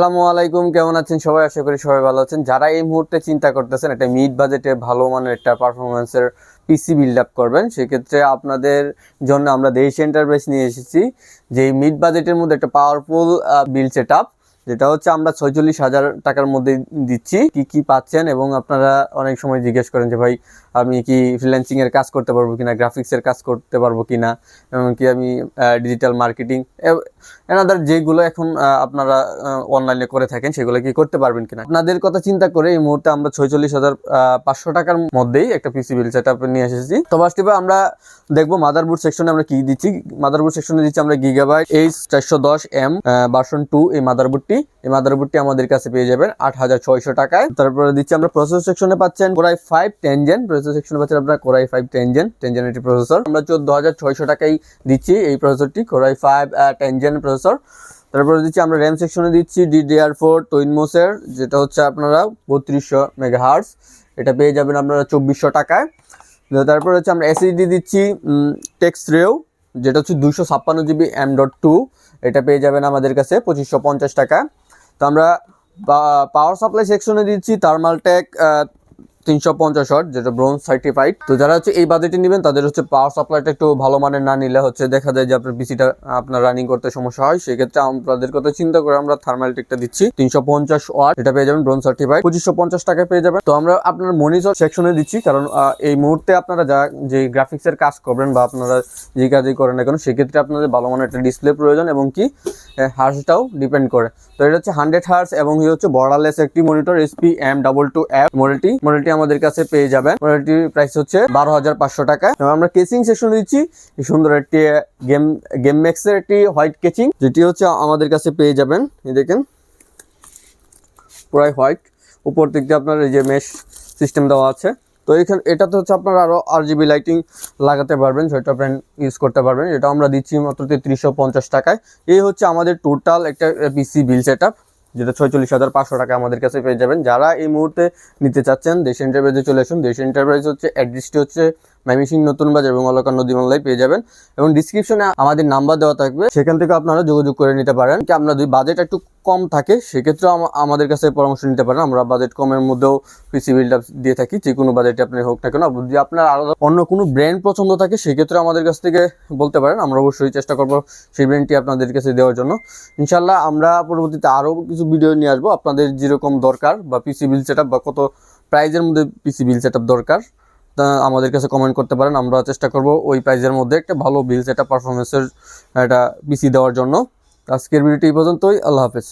আসসালামু আলাইকুম, কেমন আছেন? সবাই আশা করি সবাই ভালো আছেন। যারা এই মুহূর্তে চিন্তা করতেছেন একটা মিড বাজেটে ভালো মানের একটা পারফরমেন্সের পিসি বিল্ড আপ করবেন, সেক্ষেত্রে আপনাদের জন্য আমরা দেশ এন্টারপ্রাইজ নিয়ে এসেছি, যে মিড বাজেটের মধ্যে একটা পাওয়ারফুল বিল্ড সেট আপ যেটা হচ্ছে আমরা ছয়চল্লিশ হাজার টাকার মধ্যে দিচ্ছি। কি কি পাচ্ছেন? এবং আপনারা অনেক সময় জিজ্ঞেস করেন যে, ভাই আমি কি ফ্রিল্যান্সিং এর কাজ করতে পারব কিনা গ্রাফিক্স এর কাজ করতে পারব কিনা, এমনকি আমি ডিজিটাল মার্কেটিং এনাদার যেগুলো এখন আপনারা অনলাইনে করে থাকেন, সেগুলো কি করতে পারবেন কিনা? আপনাদের কথা চিন্তা করে এই মুহূর্তে আমরা ছয়চল্লিশ হাজার পাঁচশো টাকার মধ্যেই একটা পিসি বিল সেট নিয়ে এসেছি। তো ফার্স্ট আমরা দেখব মাদারবোর্ড সেকশনে আমরা কি দিচ্ছি। মাদারবোর্ড সেকশনে দিচ্ছি আমরা গিগাবাইট এইচ চারশো দশ এম ভার্সন টু এই মাদারবোর্ডটি এই মাদারবোর্ডটি আমাদের কাছে পেয়ে যাবেন আট হাজার ছয়শো টাকায়। তারপরে দিচ্ছি আমরা প্রসেসর সেকশনে পাচ্ছেন কোরাই ফাইভ টেনজেন প্রসেসর সেকশনে পাচ্ছেন আপনার কোরাই ফাইভ টেনজেন টেনজেন একটি প্রসেসর আমরা চোদ্দ হাজার ছয়শো টাকায় দিচ্ছি এই প্রসেসরটি core i five ten gen processor তারপরে দিচ্ছি আমরা র্যাম সেকশনে দিচ্ছি ডিডিআর ফোর টুইনমোসের যেটা হচ্ছে আপনারা বত্রিশশো মেগাহার্স এটা পেয়ে যাবেন আপনারা চব্বিশশো টাকায়। তারপরে হচ্ছে আমরা এসএসডি দিচ্ছি টেক্স রেও যেটা হচ্ছে দুশো ছাপ্পান্ন জিবি এম ডট টু এটা পেয়ে যাবেন আমাদের কাছে পঁচিশশো পঞ্চাশ টাকা তো আমরা পাওয়ার সাপ্লাই সেকশনে দিচ্ছি থার্মালটেক তিনশো পঞ্চাশ ওয়াট যেটা ব্রোঞ্জ সার্টিফাইড তো যারা হচ্ছে এই বাজেটে নেবেন, তাদের হচ্ছে পাওয়ার সাপ্লাইটা একটু ভালো মানের না নিলে হচ্ছে দেখা যায় যে আপনার পিসিটা আপনার রানিং করতে সমস্যা হয়। সেক্ষেত্রে আপনাদের কথা চিন্তা করে আমরা থার্মালটেকটা দিচ্ছি। তিনশো পঞ্চাশ ওয়াট এটা পেয়ে যাবেন ব্রোঞ্জ সার্টিফাইড পঁচিশশো পঞ্চাশ টাকায় পেয়ে যাবেন। তো আমরা আপনার মনিটর সেকশনে দিচ্ছি, কারণ এই মুহূর্তে আপনারা যা, যে গ্রাফিক্সের কাজ করবেন বা আপনারা যে কাজই করেন না কেন, সেক্ষেত্রে আপনাদের ভালো মানের একটা ডিসপ্লে প্রয়োজন এবং কি হার্সটাও ডিপেন্ড করে। তো এটা হচ্ছে হান্ড্রেড হার্স এবং হচ্ছে বর্ডারলেস একটি monitor S P M double two app মডেলটি মডেলটি আমাদের কাছে পেয়ে যাবেন। মডেলটির প্রাইস হচ্ছে বারো হাজার পাঁচশো টাকা। আমরা কেচিং সেকশন দিচ্ছি। সুন্দর একটি গেম গেম ম্যাক্সের একটি হোয়াইট কেচিং যেটি হচ্ছে আমাদের কাছে পেয়ে যাবেন। এই দেখেন, পুরাই হোয়াইট উপর দিক দিয়ে আপনার এই যে মেশ সিস্টেম দেওয়া আছে। তো এখানে, এটাতে হচ্ছে আপনারা আরও আর জিবি লাইটিং লাগাতে পারবেন, সেটা আপনার ইউজ করতে পারবেন। এটা আমরা দিচ্ছি মাত্র তেত্রিশশো পঞ্চাশ টাকায়। এই হচ্ছে আমাদের টোটাল একটা পিসি বিল সেট যেটা ছয়চল্লিশ হাজার পাঁচশো টাকা আমাদের কাছে পেয়ে যাবেন। যারা এই মুহূর্তে নিতে চাচ্ছেন, দেশ এন্টারপ্রাইজে চলে আসুন, দেশ এন্টারপ্রাইজ হচ্ছে অ্যাড্রেসটি হচ্ছে ম্যামিসিং নতুন বাজার এবং অলকা নদী বাংলায় পেয়ে যাবেন। এবং ডিসক্রিপশনে আমাদের নাম্বার দেওয়া থাকবে। সেখান থেকে আপনারা যোগাযোগ করে নিতে পারেন। কি আপনার যদি বাজেট একটু কম থাকে সেক্ষেত্রে আমাদের কাছে পরামর্শ নিতে পারেন। আমরা বাজেট কমের মধ্যেও পিসি বিল্ড দিয়ে থাকি, যে কোনো বাজেটে আপনি হোক না কেন। যদি আপনার আলাদা অন্য কোনো ব্র্যান্ড পছন্দ থাকে, সেক্ষেত্রে আমাদের কাছ থেকে বলতে পারেন। আমরা অবশ্যই চেষ্টা করব সেই ব্র্যান্ডটি আপনাদের কাছে দেওয়ার জন্য। ইনশাল্লাহ আমরা পরবর্তীতে আরও কিছু ভিডিও নিয়ে আসব। আপনাদের যেরকম দরকার বা পিসি বিল সেট বা কত প্রাইজের মধ্যে পিসি বিল সেট দরকার, তা আমাদের কাছে কমেন্ট করতে পারেন। আমরা চেষ্টা করব ওই প্রাইজের মধ্যে একটা ভালো বিল সেট পারফরমেন্সের একটা পিসি দেওয়ার জন্য। আজকের ভিডিওটি এই পর্যন্তই। আল্লাহ হাফেজ।